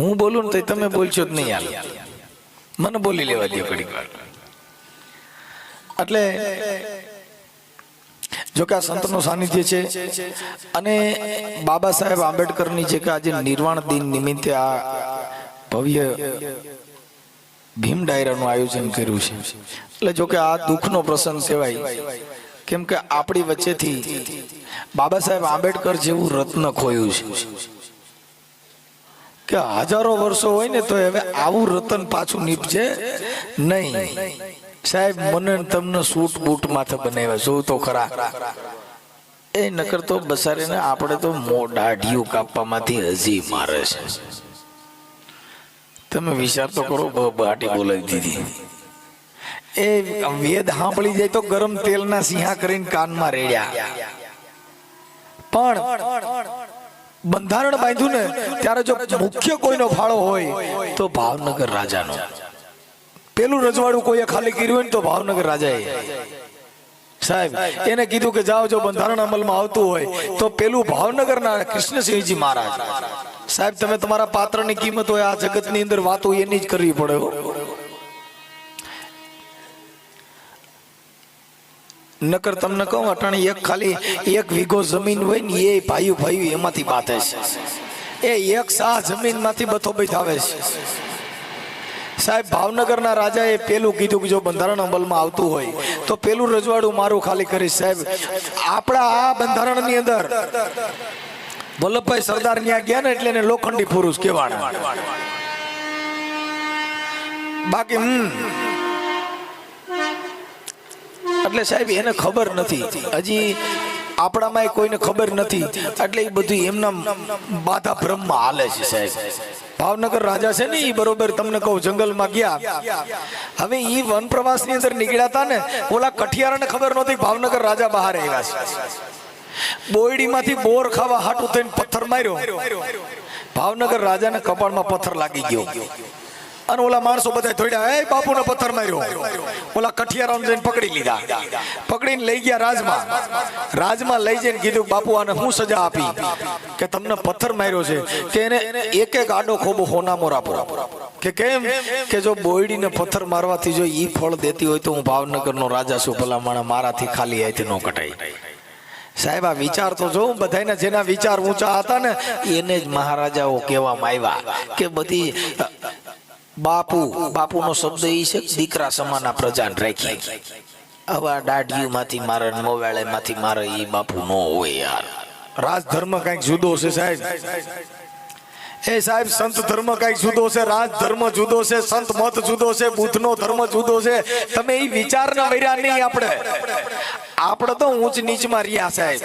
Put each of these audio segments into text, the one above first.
હું બોલું ને તો તમે બોલશો જ નહીં હાલ. મને બોલી લેવા દો ઘડીક વાર. એટલે જો આ સંતનું સાનિધ્ય છે, અને બાબા સાહેબ આંબેડકરની જે કે આજે નિર્વાણ દિન નિમિત્તે આ ભવ્ય ભીમ ડાયરાનું આયોજન કર્યું છે. એટલે જો કે આ દુઃખનો પ્રસંગ કહેવાય, કેમ કે આપણી વચ્ચેથી બાબા સાહેબ આંબેડકર જેવું રત્ન ખોયું છે. કે હજારો વર્ષો હોય ને તો હવે આવું રતન પાછું નીપજે? નહીં. સાહેબ, મને તમને સૂટ બૂટ માથે બનાવ્યા. જોઉં તો ખરા. એ નકર તો બસારીને આપણે તો મો દાઢીઓ કાપવામાંથી હજી મારે છે. તમે વિચાર તો કરો બાટી બોલાવી દીધી. એ વેદ સાંભળી જાય તો ગરમ તેલના સિંહા કરીને કાનમાં રેડ્યા. પણ બંધારણ બાંધ્યું ને, ત્યારે જો મુખ્ય કોઈનો ફાળો હોય, તો ભાવનગર રાજાનો. પેલું રજવાડું કોઈએ ખાલી કર્યું હોય ને, તો ભાવનગર રાજાએ. સાહેબ, એને કીધું કે જાઓ, જો બંધારણ અમલમાં આવતું હોય, તો પેલું ભાવનગરના કૃષ્ણસિંહજી મહારાજ. સાહેબ, તમે તમારા પાત્રની કિંમત હોય, આ જગતની અંદર વાતો એની જ કરવી પડે નકર તમને કહું, અટાણે એક ખાલી એક વીઘો જમીન હોય ને એ ભાઈઓ ભાઈ એમાંથી બાંધે છે. એ એક સાહ જમીનમાંથી બથો આવે છે. સાહેબ, ભાવનગરના રાજાએ પેલું કીધું કે જો બંધારણ અમલમાં આવતું હોય, તો પેલું રજવાડું મારું ખાલી કરીશ, સાહેબ. આપણા આ બંધારણની અંદર વલ્લભભાઈ સરદાર ત્યાં ગયા ને એટલે એને લોખંડી પુરુષ કહેવાના. બાકી, હમ એટલે સાહેબ, એને ખબર નથી. હજી આપણામાં કોઈને ખબર નથી. એટલે એ બધું એમના બાધા ભ્રમમાં હાલે છે સાહેબ. ભાવનગર રાજા છે ને એ બરોબર, તમને કહું, જંગલમાં ગયા. હવે એ વન પ્રવાસની અંદર નીકળ્યા હતા ને, ઓલા કઠિયારાને ખબર નહોતી ભાવનગર રાજા બહાર આવ્યા છે. બોયડીમાંથી બોર ખાવા હાટું થઈને પથ્થર માર્યો. ભાવનગર રાજાને કપાળમાં પથ્થર લાગી ગયો. અને ઓલા માણસો બધા થોડ્યા એ બાપુને પથ્થર માર્યો. ઓલા કઠિયારામ જઈને પકડી લીધા. પકડીને લઈ ગયા રાજમાં. રાજમાં લઈ જઈને કીધું, બાપુ, આને હું સજા આપી? કે તમને પથ્થર માર્યો છે. કે એને એક એક આડો ખોબો મોરા આપો. કે કેમ? કે જો બોયડીને પથ્થર મારવાથી જો ઈ ફળ દેતી હોય તો હું ભાવનગરનો રાજા છું, ભલા માણા મારાથી ખાલી આયથી ન કટાય. સાહેબ, આ વિચાર તો જો બધાને જેના વિચાર ઊંચા હતા ને, એને જ મહારાજાઓ કહેવામાં આવ્યા કે બધી બાપુ, બાપુનો શબ્દ એ છે, દીકરા સમાના પ્રજાને રાખી. આવા દાઢીમાંથી મારે મોવાળેમાંથી મારે એ બાપુ નો હોય યાર. રાજધર્મ કંઈક જુદો છે સાહેબ. એ સાહેબ, સંત ધર્મ કંઈક જુદો છે રાજ ધર્મ જુદો છે, સંત મત જુદો છે, બુદ્ધનો ધર્મ જુદો છે. તમે એ વિચાર ના વર્યા નહીં આપણે. આપણે તો ઊંચ નીચમાં રહ્યા સાહેબ.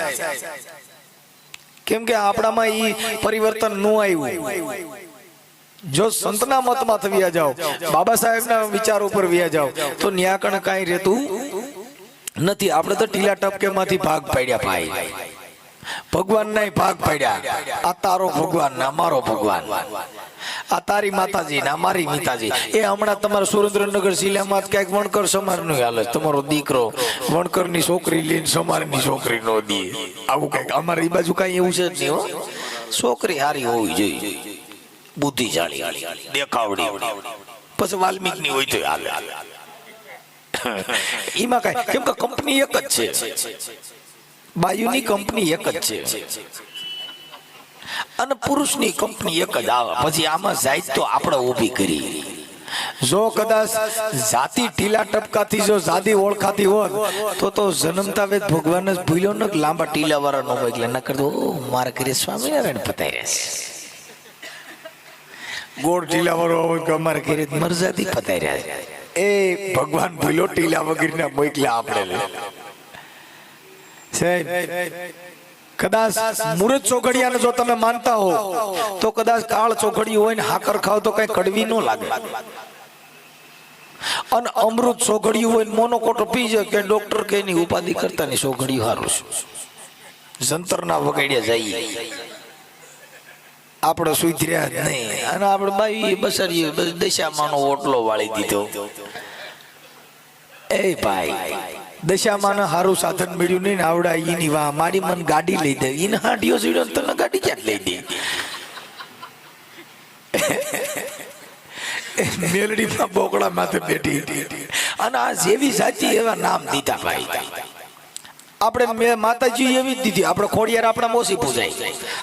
કેમ કે આપણામાં એ પરિવર્તન ન આવ્યું. જો સંતના મતમાં થયા જાઓ, બાબા સાહેબના વિચાર ઉપર વ્યા જાઓ, તો ન્યાકણ કાંઈ રહેતું નથી. આપણે તો ટીલા ટપકેમાંથી ભાગ પાડ્યા ભાઈ. ભગવાન ના ભાગ પાડ્યા. આ તારો ભગવાન ના મારો ભગવાન. આ તારી માતાજી ના મારી માતાજી. એ હમણાં તમારા સુરેન્દ્રનગર જિલ્લામાં ક્યાંક વણકર સમારનું હાલે. તમારો દીકરો વણકરની છોકરી લઈને સમારની છોકરી નો દે આવું કંઈક. અમારી બાજુ કઈ એવું છે જ નહીં છોકરી હારી હોવી જોઈએ. બુદ્ધિશાળી દેખાવડી પછી વાલ્મીકની હોય તો હાલે એમાં કઈ, કેમ કે કંપની એક જ છે. બાયુની કંપની એક જ છે. અને પુરુષની કંપની એક જ આવે. પછી આમાં જાય તો આપણે ઊભી કરી. જો કદાચ જાતિ ટીલા ટપકાથી જો જાતિ ઓળખાતી હોત, તો તો જન્મતા વેદ ભગવાન જ ભૂલ્યો ને લાંબા ટીલા વાળા નો એટલે ન કરતો મારા ઘરે સ્વામિનારાયણ પતાઈ રહેશે ગોળ ટીલા વાળો હોય કે અમારે ઘરે મરજાથી પતાર્યા એ ભગવાન ભૂલો ટીલા વગરના મોકલા આપણે સાહેબ કદાચ મુરત ચોઘડિયાને જો તમે માનતા હો તો કદાચ કાળ ચોઘડિયું હોય ને હાકર ખાવ તો કઈ કડવી ન લાગે. અને અમૃત ચોઘડિયું હોય ને મોનોકોટો પી જાય કે ડોક્ટર કે એની ઉપાધિ કરતા ની સોઘડિયું હારું છે. જંતરના વગાડ્યા જઈએ આપણે સુધર્યા જ નહીં. અને આપણે બાઈ બસરીએ દશામાનો ઓટલો વાળી દીધો. એ ભાઈ દશામાં સારું સાધન મળ્યું નહીં ને આવડા એની વાહ. મારી મન ગાડી લઈ દે. એને હાંડિયો સીડ્યો તને ગાડી ક્યાં લઈ દે? મેલડીમાં બોકડા માથે બેઠી અને આ જેવી સાચી એવા નામ દીધા ભાઈ. આપણે મેં માતાજી એવી જ દીધી. આપણે ખોડિયાર આપણા મોસી પૂજાય.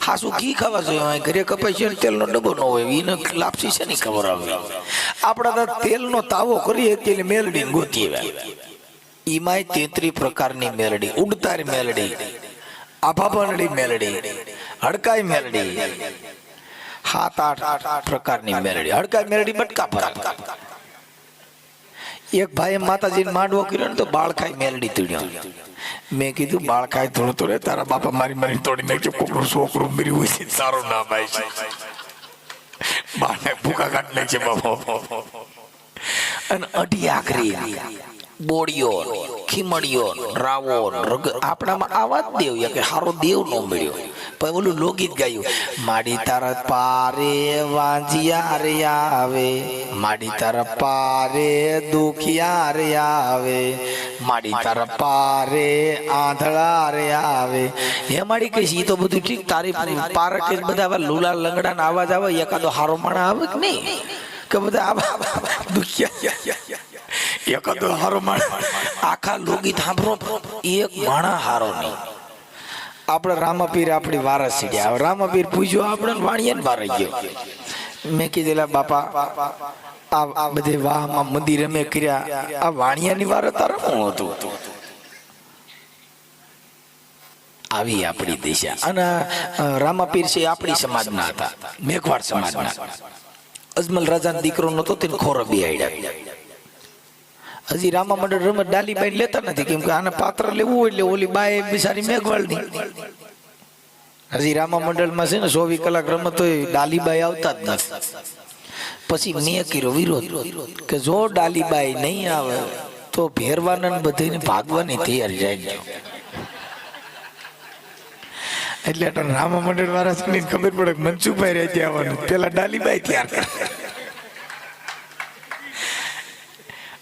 હાસુ ઘી ખાવા જોઈએ? ઘરે ને તેલનો ડબ્બો ન હોય. એને લાપસી છે ને ખબર આવે. આપણા તો તેલનો તાવો કરીએ એટલે મેલડી ગોતી ઈમાય તેત્રી પ્રકારની મેલડી. ઉડતાર મેલડી. આભાપણડી મેલડી. હડકાઈ મેલડી. સાત આઠ પ્રકારની મેલડી. હડકાઈ મેલડી બટકા પર એક ભાઈ માતાજીને માંડવો કર્યો ને તો બાળખાઈ મેલડી તીડ્યો. મેં કીધું બાળકાય થોડું થોડે તારા બાપા મારી મારી તોડી નાખજો કોકનું છોકરું મર્યું હોય છે સારું નામ ભાઈ છે. બાળને ભૂકા કાઢ નાખે બાપા. અને અઢી આખરી બોડીઓ ખીમડિયો રાવો રગ. આપણામાં આવા જ દેવ કે હારો દેવ નો મળ્યો. પછી ઓલું લોકગીત ગાયું માડી તાર પારે વાંજિયા રે આવે માડી તાર પારે દુખિયા રે આવે માડી તાર પારે આંધળા રે આવે. હે માડી કહીશ એ તો બધું ઠીક, તારી પાર કે બધા લુલા લંગડા ના અવાજ આવે, એકાદો હારો માણા આવે કે નહીં? કે બધા આવા દુખિયા એકાદો હારો માણ આખા લોગી થાંભરો એક માણા હારો નહીં આપણે રામાપીર આપણી વારસ સીડ્યા હવે રામાપીર પૂછ્યો, આપણે વાણિયા ને વારે ગયો. મેં કીધેલા, બાપા, આ બધે વાહમાં મંદિર અમે કર્યા. આ વાણિયાની વાર તારે શું હતું? આવી આપણી દિશા. અને રામાપીર છે આપણી સમાજના હતા. મેઘવાડ સમાજના. અજમલ રાજાનો દીકરો નતો તેને ખોરબી બિહાડ્યા હજી રામા મંડળ રમત ડાલીબાઈ લેતા નથી. કેમ કે આને પાત્ર લેવું હોય એટલે ઓલી બાય બિચારી મેઘવાળની હજી રામા મંડળમાં છે ને ચોવીસ કલાક રમત હોય, ડાલીબાઈ આવતા જ નથી. પછી મેં કર્યો વિરોધ કે જો ડાલીબાઈ નહીં આવે, તો ભેરવાના બધીને ભાગવાની તૈયારી જાય એટલે રામા મંડળ વાળા ખબર પડે મનસુભાઈ ત્યાં આવવાનું. પેલા ડાલીબાઈ તૈયાર કરે.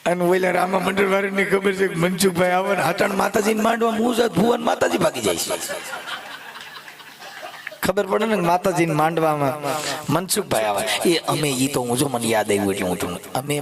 અને ઓલા રામા મંડળ વાળાને ખબર છે મનસુખભાઈ આવે ને માતાજી માતાજીને માંડવા હું જાત ભુવન માતાજી ભાગી જાય ખબર પડે ને માતાજી માતાજીને માંડવામાં મનસુખભાઈ આવે. એ, અમે ઈ તો હું જો મને યાદ આવ્યું એટલે હું તમને અમે